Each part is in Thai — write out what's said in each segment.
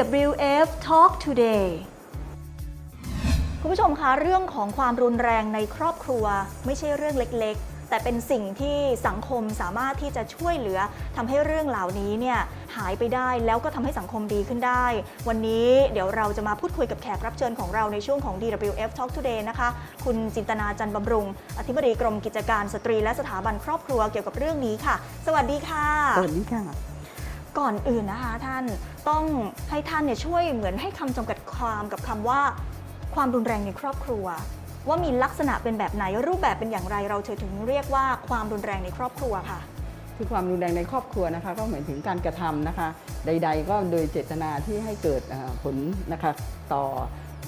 DWF Talk Today คุณผู้ชมคะเรื่องของความรุนแรงในครอบครัวไม่ใช่เรื่องเล็กๆ แต่เป็นสิ่งที่สังคมสามารถที่จะช่วยเหลือทำให้เรื่องเหล่านี้เนี่ยหายไปได้แล้วก็ทำให้สังคมดีขึ้นได้ วันนี้เดี๋ยวเราจะมาพูดคุยกับแขกรับเชิญของเราในช่วงของ DWF Talk Today นะคะ คุณจินตนาจันบำรุง อธิบดีกรมกิจการสตรีและสถาบันครอบครัวเกี่ยวกับเรื่องนี้ค่ะ สวัสดีค่ะ สวัสดีค่ะ ก่อนอื่นนะคะท่านต้องให้ท่านเนี่ยช่วยเหมือนให้คำจำกัดความกับคำว่า ความรุนแรงในครอบครัว ว่ามีลักษณะเป็นแบบไหนรูปแบบเป็นอย่างไรเราถึงเรียกว่าความรุนแรงในครอบครัวค่ะ คือความรุนแรงในครอบครัวนะคะก็เหมือนถึงการกระทำนะคะ ใด ๆ ก็โดยเจตนาที่ให้เกิดเอ่อผลนะคะต่อ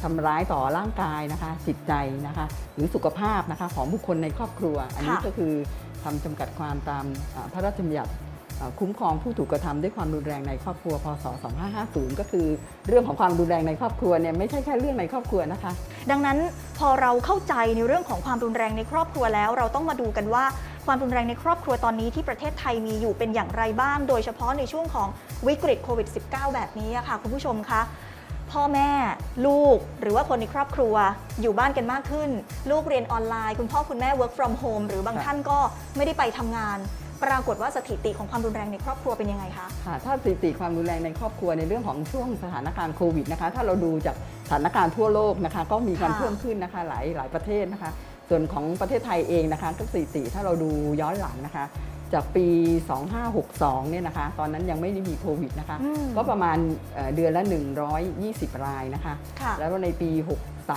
ทำร้ายต่อร่างกายนะคะจิตใจนะคะ หรือสุขภาพนะคะของบุคคลในครอบครัว อันนี้ค่ะก็คือคำจำกัดความตามอ่าพระราชบัญญัติอ่า คุ้มครองผู้ถูกกระทำด้วยความรุนแรงในครอบครัวพศ 2550 ก็คือเรื่องของความรุนแรงในครอบครัวเนี่ยไม่ใช่แค่เรื่องในครอบครัวนะคะ ดังนั้นพอเราเข้าใจในเรื่องของความรุนแรงในครอบครัวแล้ว เราต้องมาดูกันว่าความรุนแรงในครอบครัวตอนนี้ที่ประเทศไทยมีอยู่เป็นอย่างไรบ้าง โดยเฉพาะในช่วงของวิกฤตโควิด -19 แบบนี้ค่ะคุณผู้ชมคะพ่อแม่ลูกหรือว่าคนในครอบครัวอยู่บ้านกันมากขึ้น ลูกเรียนออนไลน์ คุณพ่อคุณแม่ work from home หรือบางท่านก็ไม่ได้ไปทำงาน ปรากฏว่าสถิติของความรุนแรงในครอบครัวเป็นยังไงคะ ค่ะถ้าสถิติความรุนแรงในครอบครัวในเรื่องของช่วงสถานการณ์โควิดนะคะ ถ้าเราดูจากสถานการณ์ทั่วโลกนะคะ ก็มีการค่ะ เพิ่มขึ้นนะคะหลายหลายประเทศนะคะ ส่วนของประเทศไทยเองนะคะก็สถิติถ้าเราดูย้อนหลังนะคะ จากปี 2562 เนี่ยนะคะ ตอนนั้นยังไม่ได้มีโควิดนะคะ อืมก็ประมาณเอ่อเดือนละ 120 รายนะคะ ค่ะ แล้วในปี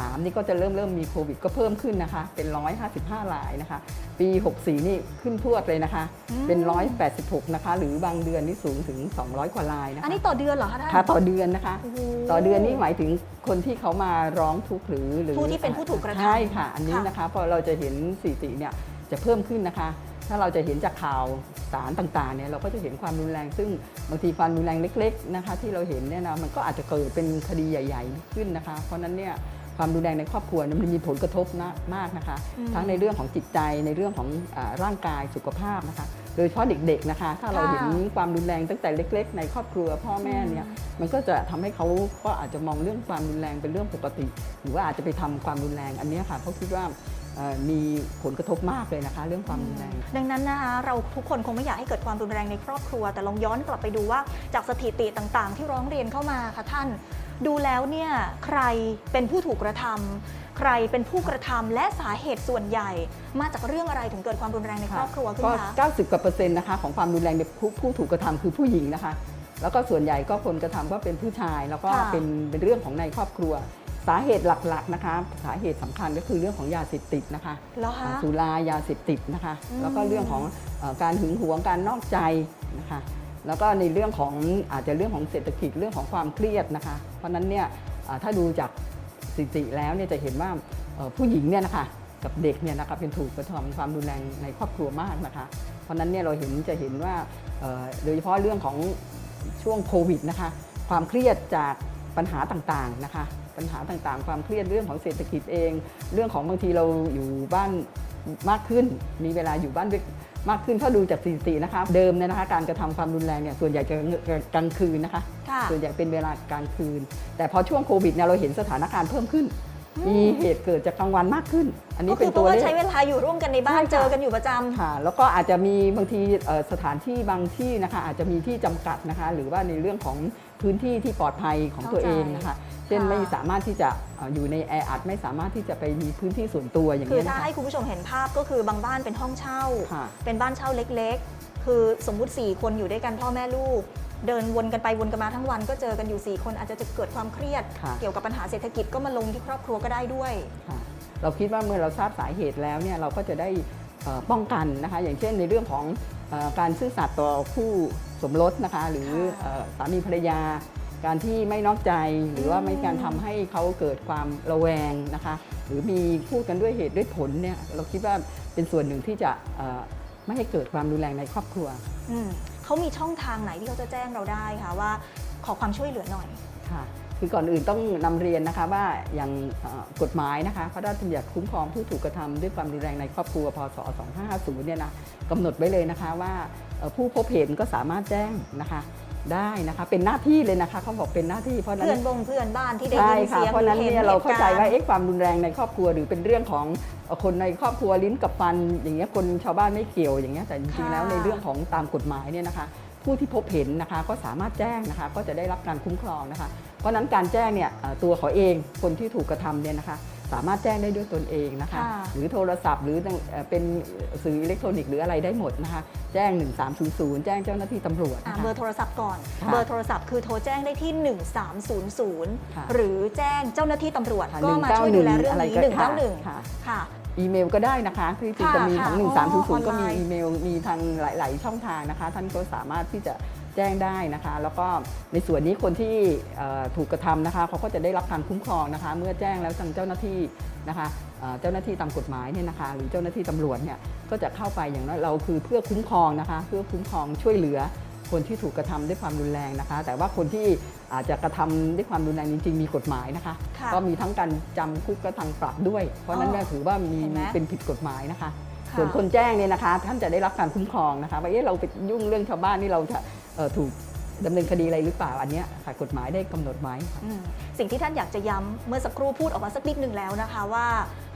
63 นี่ก็จะเริ่มเริ่มมีโควิดก็เพิ่มขึ้นนะคะ เป็น 155รายนะคะ ปี 64 นี่ขึ้นพรวดเลยนะคะอืมเป็น 186 นะคะ หรือบางเดือนนี่สูงถึง 200 กว่ารายนะคะอันนี้ต่อเดือนเหรอคะท่านค่ะต่อเดือนนะคะโโหต่อเดือนนี่หมายถึงคนที่เขามาร้องทุกข์หรือหรือผู้ที่เป็นผู้ถูกกระทำใช่ค่ะ อันนี้ค่ะนะคะพอเราจะเห็นสถิติเนี่ยจะเพิ่มขึ้นนะคะ ถ้าเราจะเห็นจากข่าวสารต่างๆเนี่ยเราก็จะเห็นความรุนแรง ซึ่งบางทีความรุนแรงเล็ก ๆนะคะ ที่เราเห็นเนี่ยนะมันก็อาจจะเกิดเป็นคดีใหญ่ ๆ ขึ้นนะคะ เพราะฉะนั้นเนี่ย ความรุนแรงในครอบครัวเนี่ยมันมีผลกระทบนะมากนะคะอืมทั้งในเรื่องของจิตใจในเรื่องของอาร่างกายสุขภาพนะคะ โดยเฉพาะเด็กๆนะคะ ถ้าเราค่ะเห็นความรุนแรงตั้งแต่เล็ก ๆ ในครอบครัวพ่อแม่เนี่ยมันก็จะทำให้เขาก็อาจจะมองเรื่องความรุนแรงเป็นเรื่องปกติ หรือว่าอาจจะไปทำความรุนแรงอันเนี้ยค่ะเขาคิดว่าเอ่อมีผลกระทบมากเลยนะคะ เรื่องความรุนแรง ดังนั้นนะคะเราทุกคนคงไม่อยากให้เกิดความรุนแรงในครอบครัว แต่ลองย้อนกลับไปดูว่าจากสถิติต่างๆ ที่ร้องเรียนเข้ามาค่ะท่าน ดูแล้วเนี่ยใครเป็นผู้ถูกกระทำใครเป็นผู้กระทำและสาเหตุส่วนใหญ่ มาจากเรื่องอะไรถึงเกิดความรุนแรงในครอบครัวขึ้นก็คะ90กว่าเปอร์เซ็นต์นะคะของความรุนแรงในผู้ผู้ถูกกระทำคือผู้หญิงนะคะ แล้วก็ส่วนใหญ่ก็คนกระทำก็เป็นผู้ชาย แล้วก็ค่ะเป็นเป็นเรื่องของในครอบครัวสาเหตุหลักๆนะคะ สาเหตุสำคัญก็คือเรื่องของยาเสพติดนะคะแล้วคะสุรายาเสพติดนะคะอืมแล้วก็เรื่องของเออการหึงหวงการนอกใจนะคะ แล้วก็ในเรื่องของอาจจะเรื่องของเศรษฐกิจเรื่องของความเครียดนะคะ เพราะนั้นเนี่ยถ้าดูจากสถิติแล้วเนี่ยจะเห็นว่าผู้หญิงเนี่ยนะคะกับเด็กเนี่ยนะคะเป็นถูกกระทำความรุนแรงในครอบครัวมากนะคะ เพราะนั้นเนี่ยเราเห็นจะเห็นว่าโดยเฉพาะเรื่องของช่วงโควิดนะคะความเครียดจากปัญหาต่างๆนะคะ ปัญหาต่างๆ ความเครียดเรื่องของเศรษฐกิจเอง เรื่องของบางทีเราอยู่บ้านมากขึ้น มีเวลาอยู่บ้านด้วย มากขึ้นถ้าดูจากสถิตินะคะ เดิมเนี่ยนะคะการกระทำความรุนแรงเนี่ยส่วนใหญ่จะกลางคืนนะคะค่ะส่วนใหญ่เป็นเวลากลางคืน แต่พอช่วงโควิดเนี่ยเราเห็นสถานการณ์เพิ่มขึ้น มีเหตุเกิดจากกลางวันมากขึ้น อันนี้ก็เป็คือนเพตัวราะว่าเลขใช้เวลาอยู่ร่วมกันในบ้านใช่ค่ะเจอกันอยู่ประจำค่ะ แล้วก็อาจจะมีบางทีเอ่อสถานที่บางที่นะคะอาจจะมีที่จำกัดนะคะ หรือว่าในเรื่องของ พื้นที่ที่ปลอดภัยของตัวเองนะคะเช่นค่ะไม่สามารถที่จะเอ่ออยู่ในแออัดไม่สามารถที่จะไปมีพื้นที่ส่วนตัวอย่างคือนี้ยถ้านะคะให้คุณผู้ชมเห็นภาพก็คือบางบ้านเป็นห้องเช่าค่ะเป็นบ้านเช่าเล็กๆ คือสมมุติ 4 คนอยู่ด้วยกันพ่อแม่ลูก เดินวนกันไปวนกันมาทั้งวัน ก็เจอกันอยู่ 4 คนอาจจะจะเกิดความเครียดค่ะเกี่ยวกับปัญหาเศรษฐกิจก็มาลงที่ครอบครัวก็ได้ด้วยค่ะเราคิดว่าเมื่อเราทราบสาเหตุแล้วเนี่ยเราก็จะได้เอ่อป้องกันนะคะอย่างเช่นในเรื่องของเออการซื่อสัตย์ต่อคู่ สมรสนะคะ หรือค่ะเอ่อสามีภรรยา การที่ไม่นอกใจหรือว่าอืมไม่การทำให้เขาเกิดความระแวงนะคะ หรือมีพูดกันด้วยเหตุด้วยผลเนี่ยเราคิดว่าเป็นส่วนหนึ่งที่จะเอ่อไม่ให้เกิดความรุนแรงในครอบครัวอืมเขามีช่องทางไหนที่เขาจะแจ้งเราได้คะว่าขอความช่วยเหลือหน่อยค่ะ คือก่อนอื่นต้องนำเรียนนะคะว่าอย่างเอ่อกฎหมายนะคะพระราชบัญญัติคุ้มครองผู้ถูกกระทำด้วยความรุนแรงในครอบครัวพศ 2550 เนี่ยนะกำหนดไว้เลยนะคะว่าเอ่อผู้พบเห็นก็สามารถแจ้งนะคะได้นะคะเป็นหน้าที่เลยนะคะเขาบอกเป็นหน้าที่เพราะฉะนั้เพื่อนนบงเพื่อนบ้านที่ได้ใช่ยินค่ะเสียงเพราะฉะนั้นห็เนี่ยเราเข้าใจว่าหตุกรณ์เอ๊ะความรุนแรงในครอบครัว หรือเป็นเรื่องของเอ่อคนในครอบครัวลิ้นกับฟัน อย่างเงี้ยคนชาวบ้านไม่เกี่ยวอย่างเงี้ยแต่จริงๆแล้วในเรื่องของตามกฎหมายเนี่ยนะคะ ผู้ที่พบเห็นนะคะก็สามารถแจ้งนะคะ ก็จะได้รับการคุ้มครองนะคะเพ ราะฉะนั้นการแจ้งเนี่ยเอ่อตัวเขาเองคนที่ถูกกระทำเนี่ยนะคะสามารถแจ้งได้ด้วยตนเองนะคะค่ะหรือโทรศัพท์หรือเอ่อเป็นสื่ออิเล็กทรอนิกส์หรืออะไรได้หมดนะคะ แจ้ง 1300 แจ้งเจ้าหน้าที่ตำรวจอะนะคะเบอร์โทรศัพท์ก่อนค่ะเบอร์โทรศัพท์คือโทรแจ้งได้ที่ค่ะ1300 หรือแจ้งเจ้าหน้าที่ตำรวจค่ะก็มาช่วยดูแลเรื่องอะไรนี้ก็หนึ่งค่ะเก้าหนึ่งค่ะค่ะอีเมลก็ได้นะคะที่จริงค่ะจะมีของค่ะอ๋อ1300 ก็มีออนไลน์อีเมลมีทางหลาย ๆ ช่องทางนะคะ ท่านก็สามารถที่จะ แจ้งได้นะคะ แล้วก็ในส่วนนี้คนที่เอ่อถูกกระทำนะคะเขาก็จะได้รับการคุ้มครองนะคะ เมื่อแจ้งแล้วทางเจ้าหน้าที่นะคะเอ่อเจ้าหน้าที่ตามกฎหมายเนี่ยนะคะหรือเจ้าหน้าที่ตำรวจเนี่ยก็จะเข้าไปอย่างน้อยเราคือเพื่อคุ้มครองนะคะ เพื่อคุ้มครองช่วยเหลือคนที่ถูกกระทำด้วยความรุนแรงนะคะ แต่ว่าคนที่อาจจะกระทำด้วยความรุนแรงจริง ๆ มีกฎหมายนะคะค่ะก็มีทั้งการจำคุกและทางปรับด้วย เพราะฉะนั้นเนี่ยถือว่ามีเห็นไหมเป็นผิดกฎหมายนะคะค่ะส่วนคนแจ้งเนี่ยนะคะ ท่านจะได้รับการคุ้มครองนะคะว่าเอ๊ะเราไปยุ่งเรื่องชาวบ้านนี่เราจะเอ่อ ถูกดำเนินคดีอะไรหรือเปล่าอันเนี้ยค่ะกฎหมายได้กำหนดไว้ค่ะ อืมสิ่งที่ท่านอยากจะย้ำเมื่อสักครู่พูดออกมาสักนิดหนึ่งแล้วนะคะว่า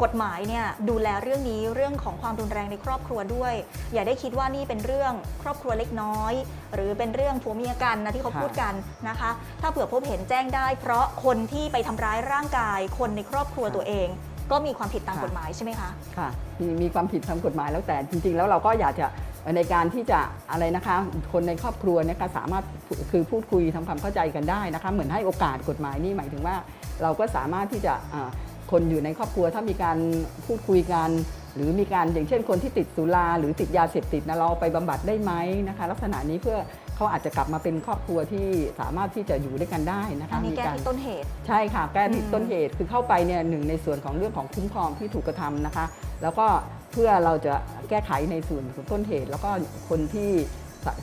กฎหมายเนี่ยดูแลเรื่องนี้เรื่องของความรุนแรงในครอบครัวด้วย อย่าได้คิดว่านี่เป็นเรื่องครอบครัวเล็กน้อย หรือเป็นเรื่องผัวเมียกันนะที่เขาค่ะ พูดกันนะคะ ถ้าเผื่อพบเห็นแจ้งได้ เพราะคนที่ไปทำร้ายร่างกาย คนในครอบครัวตัวเอง ก็มีความผิดตามกฎหมายใช่ไหมคะ ค่ะมีมีความผิดทางกฎหมายแล้วแต่จริงๆ แล้วเราก็อยากจะ ในการที่จะอะไรนะคะคนในครอบครัวเนี่ยก็สามารถคือพูดคุยทำความเข้าใจกันได้นะคะเหมือนให้โอกาสกฎหมายนี่หมายถึงว่า เราก็สามารถที่จะอ่าคนอยู่ในครอบครัวถ้ามีการพูดคุยกัน หรือมีการอย่างเช่นคนที่ติดสุราหรือติดยาเสพติดนะเราไปบำบัดได้ไหมนะคะ ลักษณะนี้เพื่อเขาอาจจะกลับมาเป็นครอบครัวที่สามารถที่จะอยู่ด้วยกันได้นะคะอันนี้มีแก้การที่ต้นเหตุ ใช่ค่ะแก้ผิดอืมต้นเหตุคือเข้าไปเนี่ยหนึ่งในส่วนของเรื่องของคุ้มครองที่ถูกกระทำนะคะ แล้วก็เพื่อเราจะ แก้ไขในส่วนของต้นเหตุ แล้วก็คนที่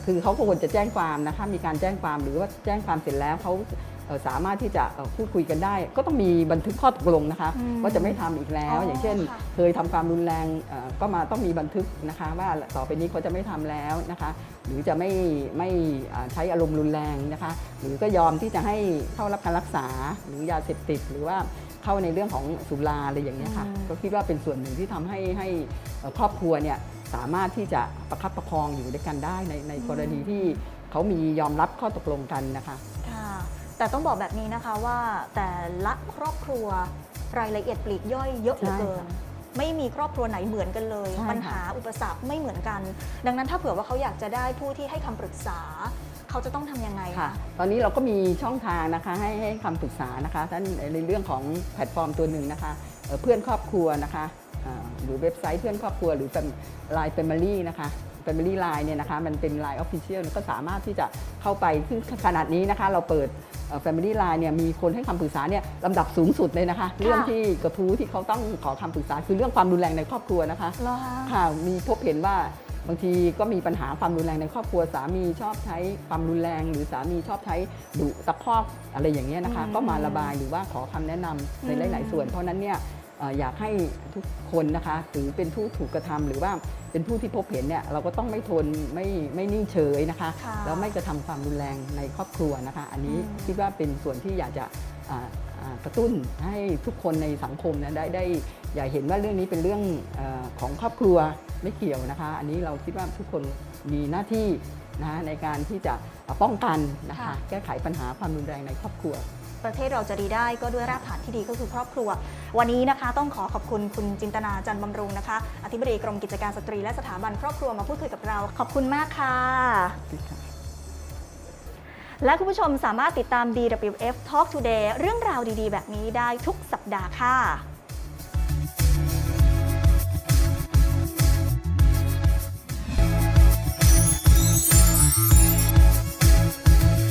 คือเขาควรจะแจ้งความนะคะมีการแจ้งความหรือว่าแจ้งความเสร็จแล้วเขาเอ่อสามารถที่จะเอ่อพูดคุยกันได้ ก็ต้องมีบันทึกข้อตกลงนะคะอืมว่าจะไม่ทำอีกแล้วอ๋อออย่างเช่นค่ะเคยทำความรุนแรงเอ่อก็มาต้องมีบันทึกนะคะ ว่าต่อไปนี้เขาจะไม่ทำแล้วนะคะ หรือจะไม่ไม่อ่าใช้อารมณ์รุนแรงนะคะ หรือก็ยอมที่จะให้เข้ารับการรักษาหรือยาเสพติดหรือว่า เข้าในเรื่องของสุราอะไรอย่างนี้ยค่ะอืมก็คิดว่าเป็นส่วนหนึ่งที่ทำให้ให้เอ่อครอบครัวเนี่ยสามารถที่จะประคับประคองอยู่ด้วยกันได้ในในกรณีที่เขามียอมรับข้อตกลงกันนะคะค่ะแต่ต้องบอกแบบนี้นะคะว่าแต่ละครอบครัวรายละเอียดปลีกย่อยเยอะเหลือเกินใช่ค่ะไม่มีครอบครัวไหนเหมือนกันเลยใช่ค่ะปัญหาอุปสรรคไม่เหมือนกัน ดังนั้นถ้าเผื่อว่าเขาอยากจะได้ผู้ที่ให้คำปรึกษา เขาจะต้องทำยังไงค่ะคะตอนนี้เราก็มีช่องทางนะคะให้ให้คำปรึกษานะคะท่านในเรื่องของแพลตฟอร์มตัวหนึ่งนะคะเอ่อเพื่อนครอบครัวนะคะอ่าหรือเว็บไซต์เพื่อนครอบครัวหรือไลน์ Family นะคะ Family Line เนี่ยนะคะมันเป็น Line Official ก็สามารถที่จะเข้าไปซึ่งขนาดนี้นะคะ เราเปิดเอ่อ Family Line เนี่ยมีคนให้คำปรึกษาเนี่ยลำดับสูงสุดเลยนะคะ เรื่องที่กระทู้ที่เขาต้องขอคำปรึกษาคือเรื่องความรุนแรงในครอบครัวนะคะเหรอคะค่ะมีพบเห็นว่า บางทีก็มีปัญหาความรุนแรงในครอบครัวสามีชอบใช้ความรุนแรง หรือสามีชอบใช้ดุตะคอกอะไรอย่างเงี้ยนะคะอืมก็มาระบายหรือว่าขอคำแนะนำในอืมหลาย ๆ ส่วน เพราะฉะนั้นเนี่ยเอ่ออยากให้ทุกคนนะคะหรือเป็นผู้ถูกกระทำหรือว่าเป็นผู้ที่พบเห็นเนี่ยเราก็ต้องไม่ทนไม่ไม่นิ่งเฉยนะคะค่ะแล้วไม่กระทำความรุนแรงในครอบครัวนะคะ อันนี้อืมคิดว่าเป็นส่วนที่อยากจะอ่าอ่า กระตุ้นให้ทุกคนในสังคมเนยได้ได้อย่าเห็นว่าเรื่องนี้เป็นเรื่องเออของครอบครัวไม่เกี่ยวนะคะ อันนี้เราคิดว่าทุกคนมีหน้าที่นะในการที่จะป้องกันนะคะค่ะแก้ไขปัญหาความรุนแรงในครอบครัว ประเทศเราจะดีได้ก็ด้วยรากฐานที่ดีก็คือครอบครัว วันนี้นะคะต้องขอขอบคุณคุณจินตนาจันทร์บำรุงนะคะ อธิบดีกรมกิจการสตรีและสถาบันครอบครัวมาพูดคุยกับเรา ขอบคุณมากค่ะ และคุณผู้ชมสามารถติดตาม DWF Talk Today เรื่องราวดีๆ แบบนี้ได้ทุกสัปดาห์ค่ะ